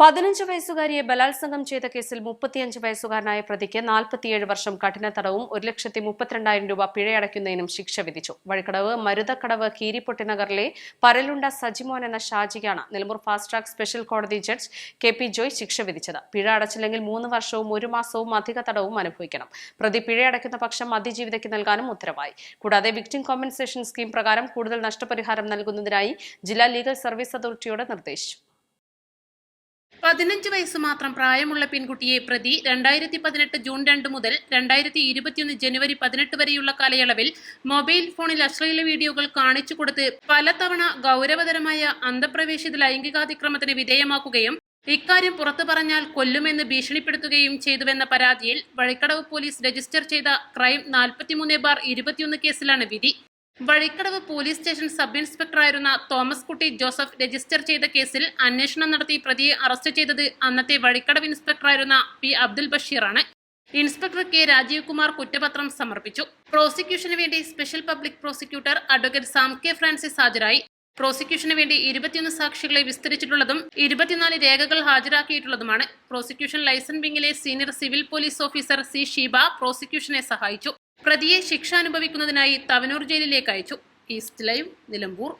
പതിനഞ്ച് വയസ്സുകാരിയെ ബലാത്സംഗം ചെയ്ത കേസിൽ മുപ്പത്തിയഞ്ച് വയസ്സുകാരനായ പ്രതിക്ക് നാൽപ്പത്തിയേഴ് വർഷം കഠിന തടവും ഒരു ലക്ഷത്തി മുപ്പത്തിരണ്ടായിരം രൂപ പിഴയടയ്ക്കുന്നതിനും ശിക്ഷ വിധിച്ചു. വഴിക്കടവ് മരുതക്കടവ് കീരിപ്പൊട്ടി നഗറിലെ പരലുണ്ട സജിമോൻ എന്ന ഷാജിക്കാണ് നിലമ്പൂർ ഫാസ്റ്റ് ട്രാക്ക് സ്പെഷ്യൽ കോടതി ജഡ്ജ് കെ പി ജോയ് ശിക്ഷ വിധിച്ചത്. പിഴ അടച്ചില്ലെങ്കിൽ മൂന്ന് വർഷവും ഒരു മാസവും അധിക തടവും അനുഭവിക്കണം. പ്രതി പിഴയടയ്ക്കുന്ന പക്ഷം അതിജീവിതയ്ക്ക് നൽകാനും ഉത്തരവായി. കൂടാതെ വിക്ടിം കോമ്പൻസേഷൻ സ്കീം പ്രകാരം കൂടുതൽ നഷ്ടപരിഹാരം നൽകുന്നതിനായി ജില്ലാ ലീഗൽ സർവീസ് അതോറിറ്റിയോട് നിർദ്ദേശിച്ചു. പതിനഞ്ച് വയസ്സ് മാത്രം പ്രായമുള്ള പെൺകുട്ടിയെ പ്രതി രണ്ടായിരത്തി പതിനെട്ട് ജൂൺ രണ്ട് മുതൽ രണ്ടായിരത്തി ഇരുപത്തിയൊന്ന് ജനുവരി പതിനെട്ട് വരെയുള്ള കാലയളവിൽ മൊബൈൽ ഫോണിൽ അശ്ലീല വീഡിയോകൾ കാണിച്ചു കൊടുത്ത് പലതവണ ഗൗരവതരമായ അന്ധപ്രവേശിത ലൈംഗികാതിക്രമത്തിന് വിധേയമാക്കുകയും ഇക്കാര്യം പുറത്തു പറഞ്ഞാൽ കൊല്ലുമെന്ന് ഭീഷണിപ്പെടുത്തുകയും ചെയ്തുവെന്ന പരാതിയിൽ വഴിക്കടവ് പോലീസ് രജിസ്റ്റർ ചെയ്ത ക്രൈം നാൽപ്പത്തിമൂന്ന് ബാർ ഇരുപത്തിയൊന്ന് കേസിലാണ് വിധി. Vazhikkadavu police station sub inspector ഇൻസ്പെക്ടറായിരുന്ന Thomas Kutty Joseph register ചെയ്ത കേസിൽ അന്വേഷണം നടത്തി പ്രതിയെ അറസ്റ്റ് ചെയ്തത് അന്നത്തെ വഴിക്കടവ് ഇൻസ്പെക്ടറായിരുന്ന പി അബ്ദുൽ ബഷീറാണ്. ഇൻസ്പെക്ടർ കെ രാജീവ് കുമാർ കുറ്റപത്രം സമർപ്പിച്ചു. പ്രോസിക്യൂഷന് വേണ്ടി special public prosecutor advocate Sam K Francis ഹാജരായി. പ്രോസിക്യൂഷന് വേണ്ടി ഇരുപത്തിയൊന്ന് സാക്ഷികളെ വിസ്തരിച്ചിട്ടുള്ളതും ഇരുപത്തിനാല് രേഖകൾ ഹാജരാക്കിയിട്ടുള്ളതുമാണ്. Prosecution liaison ബിങ്ങിലെ senior civil police officer C Sheeba പ്രോസിക്യൂഷനെ സഹായിച്ചു. പ്രതിയെ ശിക്ഷ അനുഭവിക്കുന്നതിനായി തവനൂർ ജയിലിലേക്ക് അയച്ചു. East live Nilambur.